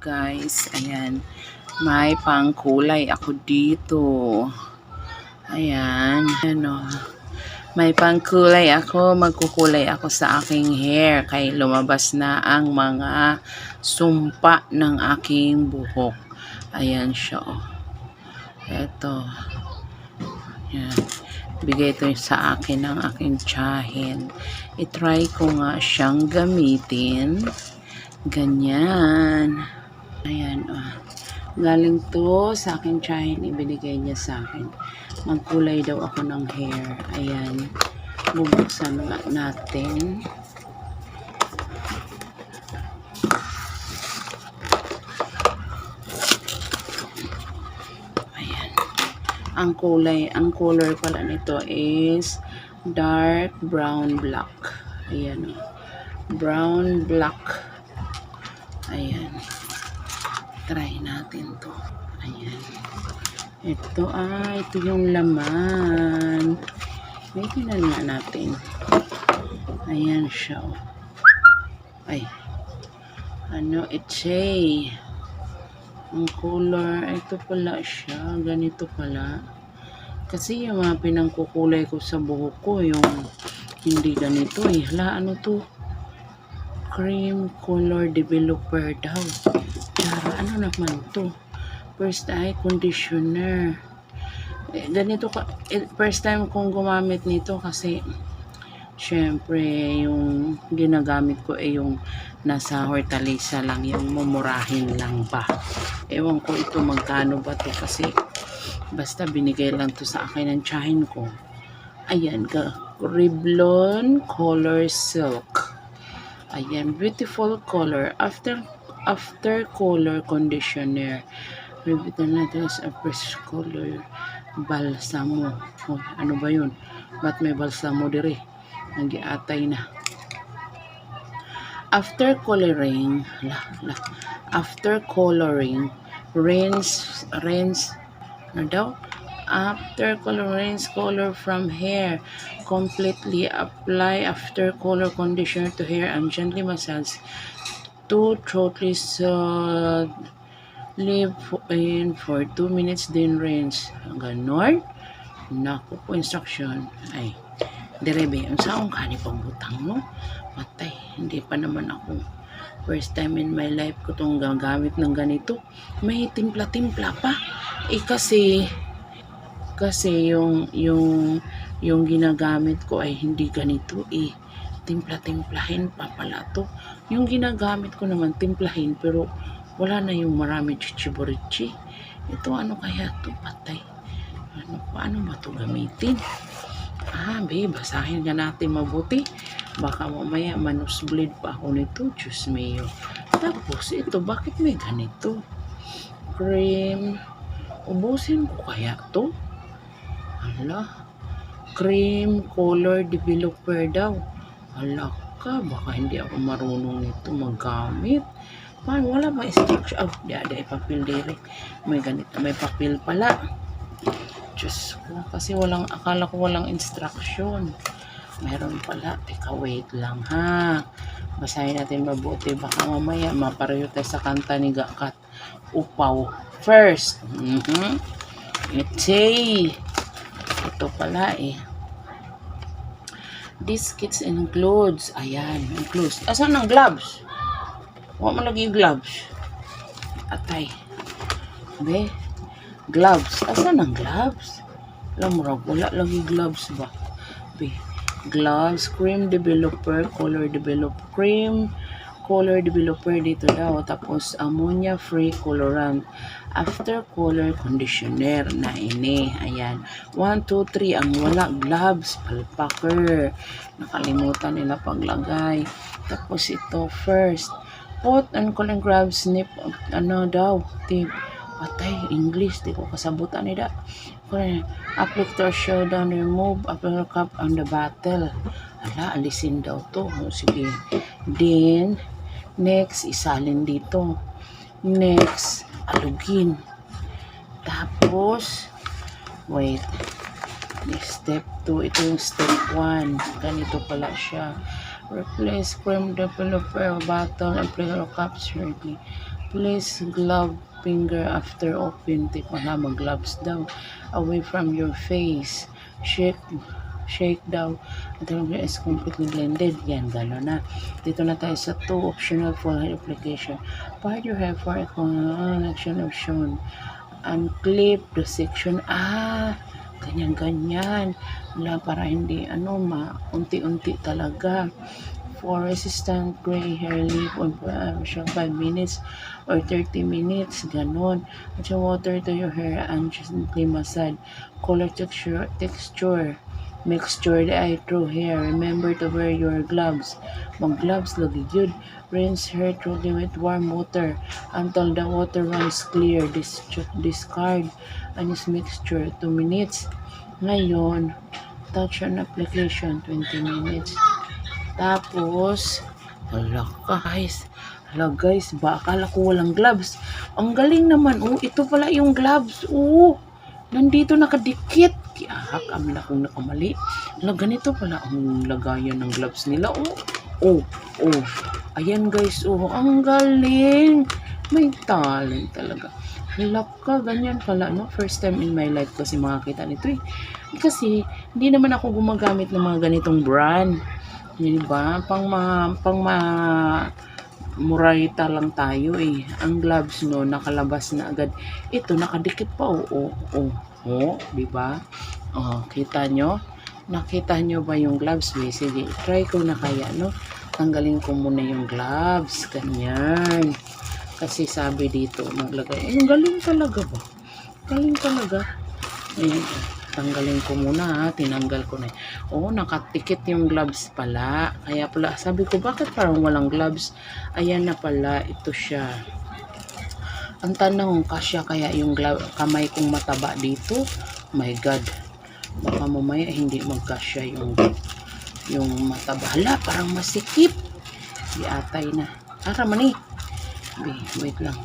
guys. Ayan. May pangkulay ako dito. Ayan. Ano. May pangkulay ako. Magkukulay ako sa aking hair. Kay lumabas na ang mga sumpa ng aking buhok. Ayan siya. Oh. Ito. Ayan. Bigay ito sa akin ng aking tsahin. I-try ko nga siyang gamitin. Ganyan. Ayan, oh. Galing to sa aking tsahin. Ibinigay niya sa akin. Magkulay daw ako ng hair. Ayan. Bubuksan natin. Ayan. Ang kulay, ang color pala nito is dark brown black. Ayan, oh. Brown black. Ayan. Try natin to. Ayan. Ito, ah, ito yung laman. May tinan nga natin. Ayan siya. oh. Ay. Ano, itchay. Ang color, ito pala siya. Ganito pala. Kasi yung mga pinangkukulay ko sa buhok ko, yung hindi ganito eh. Hala, ano to? Cream color developer daw. Ano naman to? First eye conditioner. Eh, ganito ka, eh, first time kong gumamit nito kasi syempre yung ginagamit ko ay yung nasa hortalisa lang, yung mumurahin lang ba. Ewan ko ito magkano ba to kasi basta binigay lang to sa akin ng tsahin ko. Ayan ka, Revlon Color Silk. Ayan, beautiful color. After after color conditioner. Revlon natin sa fresh color balsamo. Oh, ano ba yun? Ba't may balsamo dire? Nagiatay na. After coloring, la, la, after coloring, rinse, rinse, ano daw? After color, rinse color from hair. Completely apply after color conditioner to hair and gently massage to throatly so leave in for 2 minutes then rinse. Ganon. Naku po instruction. Ay, direbe. Ang saong kani pang butang no? Patay. Hindi pa naman ako first time in my life ko itong gagamit ng ganito. May timpla-timpla pa. Eh kasi kasi yung yung yung ginagamit ko ay hindi ganito eh timpla-timplahin pa pala to yung ginagamit ko naman timplahin pero wala na yung marami chichiborichi ito ano kaya to? Patay. Ano paano ba to gamitin? Ah be basahin nga natin mabuti. Baka mamaya manusblade pa ako nito. Diyos mio. Tapos ito bakit may ganito? Cream. Ubusin ko kaya to? Hala, cream color developer daw. Hala ka, baka hindi ako marunong nito maggamit. Paano, wala ba instruction? Oh, di ada papel dire. May ganito, may papel pala. Diyos ko, kasi walang, akala ko walang instruction. Meron pala. Teka, wait lang ha. Basahin natin mabuti. Baka mamaya mapareho tayo sa kanta ni Gakat. Upaw. First. Mm-hmm. Itchy. Ito pala eh. This kits includes, ayan, includes. Asan ang gloves? Huwag mo lagi yung gloves. Atay. Be, gloves. Asan ang gloves? Alam mo raw, wala lagi gloves ba? Be, gloves, cream developer, color developer, cream, color developer dito daw. Tapos, ammonia free colorant. After color conditioner na ini. Ayan. 1, 2, 3. Ang wala gloves, palpaker. Nakalimutan nila paglagay. Tapos ito first. Put and cooling grab snip. Ano daw? Tip. Patay. English. Di ko kasabutan nila. Apply to show down remove upper cup on the bottle. Ala, alisin daw to. Sige. Then, next, isalin dito. Next, alugin. Tapos, wait. Step 2. Ito yung step 1. Ganito pala siya. Replace cream developer bottle and player cup shortly. Place glove finger after open. Tip wala mag-gloves daw. Away from your face. Shake shake daw it is completely blended. Yan, gano'n na. Dito na tayo sa two optional hair application. Part your hair for a connection of shown. Unclip the section. Ah, ganyan-ganyan. Wala, para hindi, ano, ma, unti-unti talaga. For resistant gray hair leave on uh, 5 minutes or 30 minutes, ganon. At yung water to your hair and gently massage. Color texture, texture. Mixture eye through hair. Remember to wear your gloves. Mag gloves lagi yun. Rinse hair thoroughly with warm water until the water runs clear. Dis discard and use mixture 2 minutes. Ngayon, touch on application 20 minutes. Tapos, hala ka guys. Hala guys, ba akala ko walang gloves. Ang galing naman. Oh, ito pala yung gloves. Oh, nandito nakadikit. Kiyahak, amin akong nakamali. Hala, ganito pala ang lagayan ng gloves nila. Oh, oh, oh. Ayan guys, oh, ang galing. May talent talaga. Hala ka, ganyan pala, no? First time in my life kasi makakita nito eh. Kasi, hindi naman ako gumagamit ng mga ganitong brand. Di ba? Pang ma, pang ma, murayta lang tayo eh. Ang gloves no, nakalabas na agad. Ito, nakadikit pa, oo. Oh, oh, di ba? Oh, kita nyo? Nakita nyo ba yung gloves? Eh, sige, try ko na kaya, no? Tanggalin ko muna yung gloves. Ganyan. Kasi sabi dito, maglagay. Eh, ang galing talaga ba? Galing talaga. Ayan. Tanggalin ko muna ha. Tinanggal ko na. Oo, nakatikit yung gloves pala. Kaya pala, sabi ko, bakit parang walang gloves? Ayan na pala, ito siya. Ang tanong, kasya kaya yung kamay kong mataba dito? My God. Baka mamaya hindi magkasya yung yung mataba. Hala, parang masikip. Di na. Tara, mani. Be, wait lang.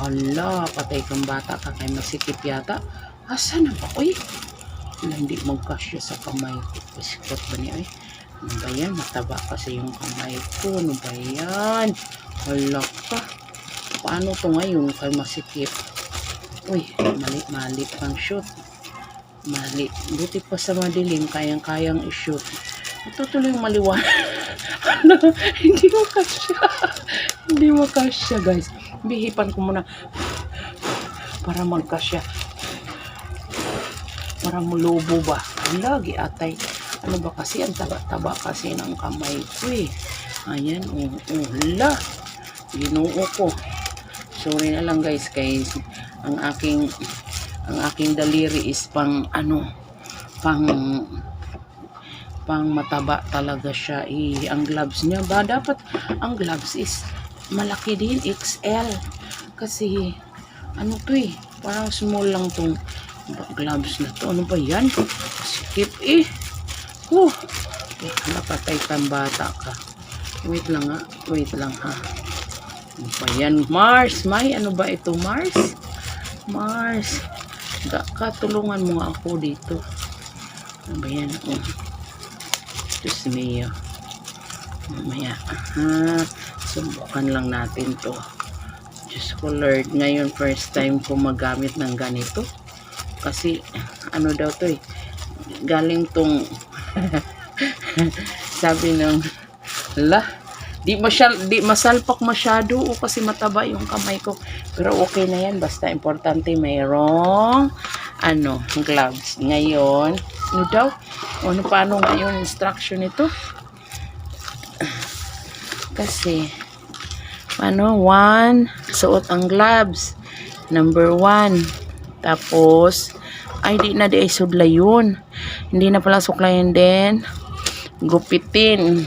Hala, patay kang bata ka masikip yata. Asa na ba? Uy, wala, hindi magkasya sa kamay ko. Pasikot ba niya? Ay, ano ba yan? Mataba kasi yung kamay ko. Ano ba yan? Hala ka. Paano to ngayon kay masikip? Uy, mali, mali pang shoot. Mali. Buti pa sa madilim, kayang-kayang i-shoot. Ito tuloy maliwanag. ano, hindi mo kasya. hindi mo kasya, guys. Bihipan ko muna para magkasya. Para mulubo ba? Lagi atay. Ano ba kasi? Ang taba-taba kasi ng kamay ko eh. Ayan, oh, la. Ginoo ko. Sorry na lang guys, kay ang aking ang aking daliri is pang ano, pang pang mataba talaga siya eh. Ang gloves niya ba? Dapat ang gloves is malaki din, XL. Kasi ano to eh, parang small lang tong gloves na to. Ano ba yan? Skip eh. Huh. Eh, napatay kang bata ka. Wait lang ha. Wait lang ha. Ano ba yan? Mars! May ano ba ito? Mars? Mars. Ga- Katulungan mo ako dito. Ano ba yan? Oh. Diyos mio. Mamaya. Ha. Subukan lang natin to. Diyos ko Lord. Ngayon first time ko magamit ng ganito. Kasi ano daw to eh. Galing tong sabi ng la di masyal di masalpak masyado o kasi mataba yung kamay ko. Pero okay na yan basta importante mayroong ano gloves. Ngayon ano daw? Ano paano ngayon instruction ito kasi ano one suot ang gloves. Number one tapos ay di na di ay sudla yun. Hindi na pala suklayin din. Gupitin.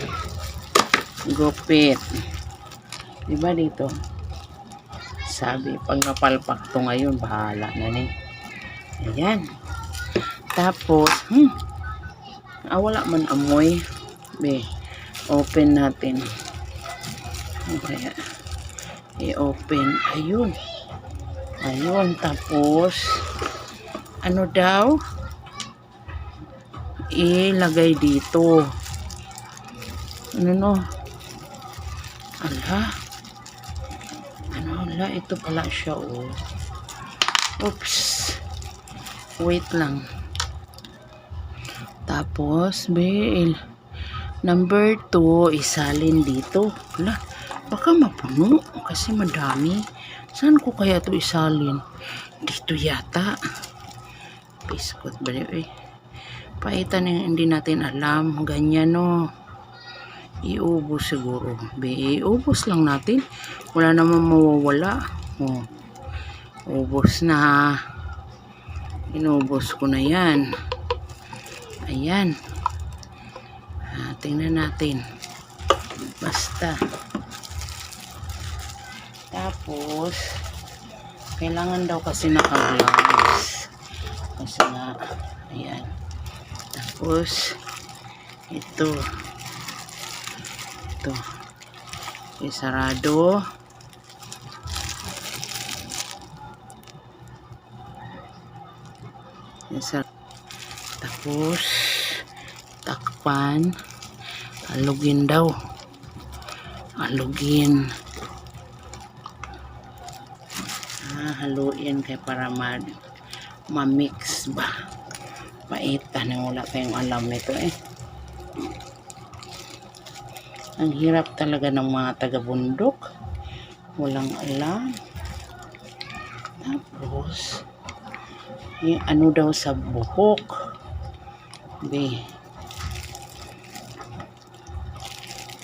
Gupit. Diba dito? Sabi pag napalpak to ngayon bahala na ni. Ayan. Tapos hmm, ah, wala man amoy. Be open natin. Kaya i-open. Ayun ayun tapos ano daw ilagay dito ano no ala ano Wala, ito pala siya, oh. Oops. Wait lang. Tapos, Bill. Number 2, isalin dito. Wala, baka mapuno kasi madami. Saan ko kaya to isalin? Dito yata. Biskot ba eh? Paitan yung hindi natin alam. Ganyan, no. Iubos siguro. Be, iubos lang natin. Wala naman mawawala. Oh. Ubos na. Inubos ko na yan. Ayan. Ah, tingnan natin. Basta. Tapos, kailangan daw kasi naka-gloves. Kasi nga, ayan. Tapos, ito. Ito. Isarado. Isar Tapos, takpan. Alugin daw. Alugin. Ah, haluin kay para ma ma-mix ba. Paita na wala tayong alam nito eh. Ang hirap talaga ng mga taga-bundok. Walang alam. Tapos, yung ano daw sa buhok. Be.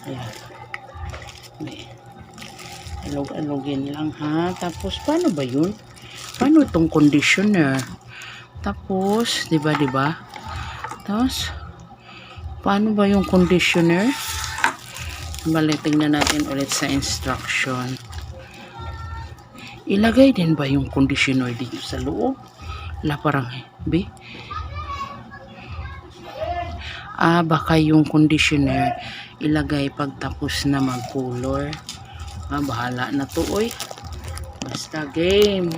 Ayan. Alog-alogin lang ha. Tapos, paano ba yun? Paano itong conditioner? Tapos, di ba, di ba? Tapos, paano ba yung conditioner? Bali, tingnan natin ulit sa instruction. Ilagay din ba yung conditioner dito sa loob? La parang, be? Ah, baka yung conditioner ilagay pagtapos na mag-color. Ah, bahala na to, oy. Basta game.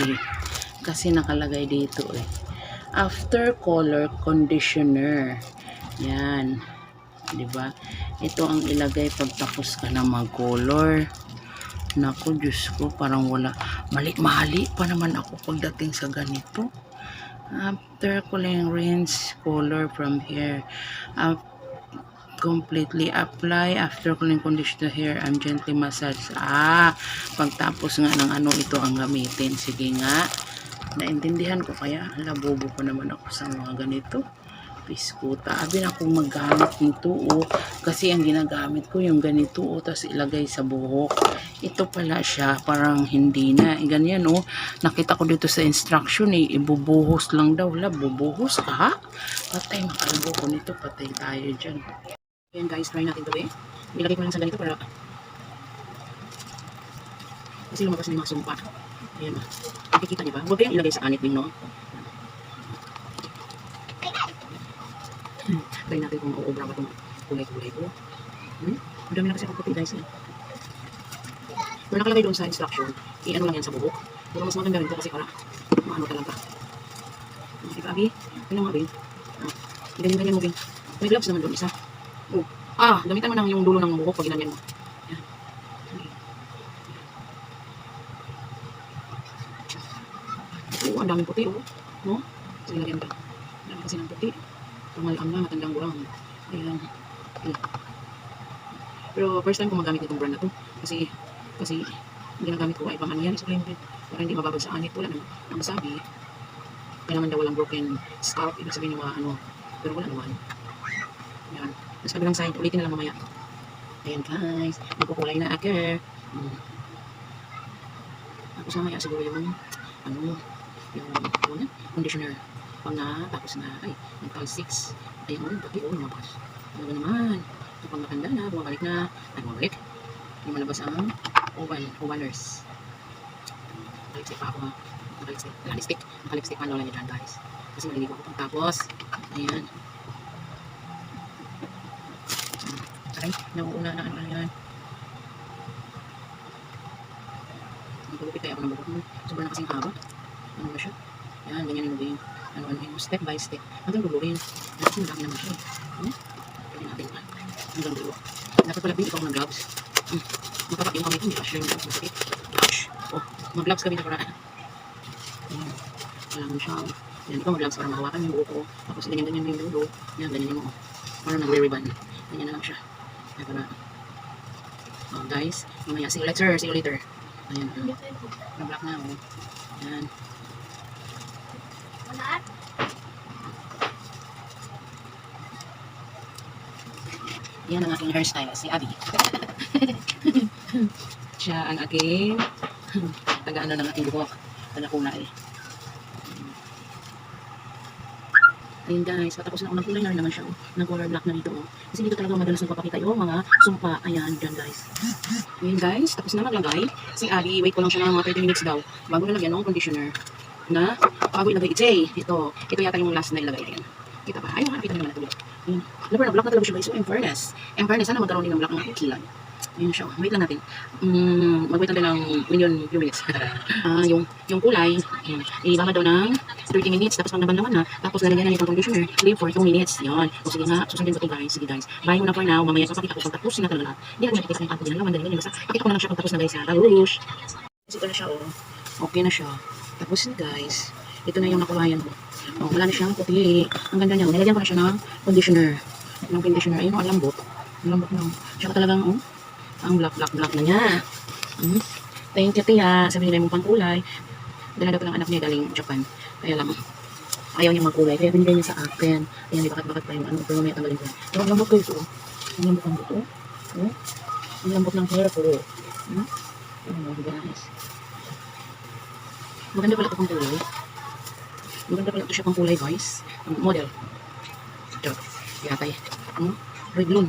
Eh, kasi nakalagay dito, eh. After color conditioner. Yan. 'Di ba? Ito ang ilagay pagtapos ka na mag-color. Naku, Diyos ko, parang wala. Mali-mali pa naman ako pagdating sa ganito. After cooling rinse color from here. Up, completely apply after cooling conditioner hair and gently massage. Ah, pagtapos nga ng ano ito ang gamitin. Sige nga. Naintindihan ko kaya. Labobo pa naman ako sa mga ganito biskuta. Abi na akong maggamit nito oh. Kasi ang ginagamit ko yung ganito oh. Tapos ilagay sa buhok. Ito pala siya. Parang hindi na. Eh, Ganyan oh. Nakita ko dito sa instruction eh. Ibubuhos lang daw. La, bubuhos ka ha? Patay makalbo ko nito. Patay tayo dyan. Ayan guys, try natin ito eh. Nilagay ko lang sa ganito para kasi lumabas na yung mga sumpa. Ayan ah. Nakikita niyo ba? Huwag kayong ilagay sa anit din no. Hmm. Try natin kung uubra ba itong kulay-kulay ko. Hmm? Ang dami na kasi ako guys. Eh. Pero nakalagay doon sa instruction, i-ano lang yan sa buhok. Pero mas maganda rin to kasi para maano talaga. Ah, Diba, Abi? Tingnan mo, Abi. Ah, Ganyan-ganyan mo, Abi. May gloves naman doon, isa. Oh. Ah, gamitan mo lang yung dulo ng buhok pag ginanyan mo. Yan. Oo, ang daming puti, oh. No? So, ilagyan ka. Ang dami kasi ng puti. Tumalaan na, matandang gurang. Ayan. Ayan. Pero first time ko magamit itong brand na to. Kasi, kasi, ginagamit ko ay pang ano yan, blended. Para hindi mababad sa anit. Wala naman. Ang masabi, kailangan daw walang broken scalp. Ibig sabihin yung mga ano. Pero wala naman. Ayan. Tapos kabilang side, ulitin na lang mamaya. Ayan guys, nagkukulay na aker. Hmm. Tapos mamaya siguro yung, ano, yung, ano, conditioner. Pang na, tapos na, ay, mental 6. Ayan, oh, pati, oh, lumabas. Ano ba naman? Ito pang matanda na, bumabalik na. Ay, bumabalik. Hindi malabas ang oval, ovalers. Nakalipstick pa ako ha. Nakalipstick, nakalipstick. Nakalipstick pa lola niya dyan guys. Kasi maliligo ako. Tapos, ayan. Aray, nauuna na ano yan. Nagpulupit kaya ako ng buhok mo. Sobrang kasing haba. Ano ba siya? Yan, ganyan yung maging ano, ano yung step by step. Hanggang dulo rin. Kasi ang dami naman siya. Hmm? Pwede natin yan. Hanggang dulo. Dapat pala ikaw ng gloves. Hmm. Magkapa yung kamay ko, hindi cash yung gloves. Masakit. Cash. Mag-vlogs kami na para. Ayan. Kailangan siya. Yan, ikaw mag-vlogs para mahawakan yung buhok ko. Tapos ganyan-ganyan mo yung dulo. Yan, ganyan mo. Parang nagre-ribbon. Ganyan na lang siya. Kaya para. Oh, guys, mamaya, see you later, see you later. Ayan, uh, na-block na, oh. Ayan. Yan ang aking hairstyle, si Abby. Siya ang aking taga-ano ng aking buhok. Taga-kulay. Ayun guys, patapos na ako ng kulay na rin naman siya. Oh. Nag-color black na dito. Oh. Kasi dito talaga madalas nagpapakita yung mga sumpa. Ayan, dyan guys. Ayun guys, tapos na maglagay. Si Abby, wait ko lang siya ng mga 30 minutes daw. Bago nalagyan ng conditioner na bago ilagay itsay. Ito, ito yata yung last na ilagay. Ayan. Kita ba? Ayun, nakita naman natin. Ayun. Labar na black na talaga siya guys. So, in fairness. In fairness, sana magkaroon din ng black ng aking Ayun siya. Wait lang natin. Mm, mag-wait natin ng million few minutes. Ah, yung yung kulay, mm, ibaba daw ng 30 minutes. Tapos pag nabanlawan na, tapos lalagyan na nitong conditioner, leave for 2 minutes. Yun. O sige nga, susundin ko to guys. Sige guys. Bye muna for now. Mamaya papakita ko pag tapos na talaga. Hindi ako nakikita yung kanto din. Laman dali basta. Pakita ko na lang siya pag tapos na guys. Ha? Talush. Kasi ito na siya oh. Okay na siya. Tapos guys, ito na yung nakulayan ko. Oh, wala na siyang puti. Ang ganda niya. Nilagyan ko na siya ng conditioner. Ng conditioner. Ayun, oh, ang lambot. Ang lambot na. Tsaka talagang, oh, ang black, black, black na niya. Hmm? Thank you, Tia. Sabi nila yung pangkulay. Dala daw ko ng anak niya galing Japan. Kaya lang, ayaw niya magkulay. Kaya binigay niya sa akin. Hindi bakat-bakat pa yung ano. Pero mamaya tanggalin ko. Pero ang lambot ko ito. Ang lambot ng buto. Oh. Ang lambot ng hair ko. Hmm? Oh, guys. Maganda pala ito pang kulay. Maganda pala ito siya pang kulay, guys. Ang model. Ito. Yatay. Hmm? Red balloon.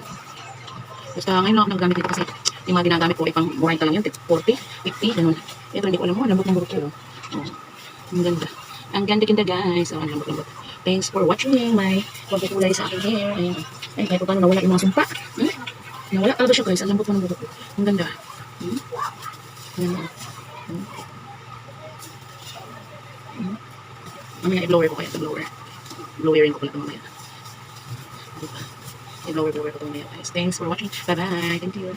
Basta ngayon lang ako nagagamit dito kasi yung mga ginagamit ko ay pang buhay lang yun. 40, 50, ganun. Ito hindi ko alam mo. Lambot ng burot ko. Oh. Ang ganda. Ang ganda-ganda guys. Oh, ang lambot-lambot. Thanks for watching my pagkukulay sa aking hair. Ayan. Ay, kahit paano nawala yung mga sumpa. Hmm? Nawala talaga siya guys. Ang lambot ng burot ko. Ang ganda. Hmm? Ayan. Hmm? Hmm? Mamaya i-blower ko kaya ito blower. Blowerin ko pala ito mamaya. Diba? I-blower blower ko ito mamaya guys. Thanks for watching. Bye bye. Thank you.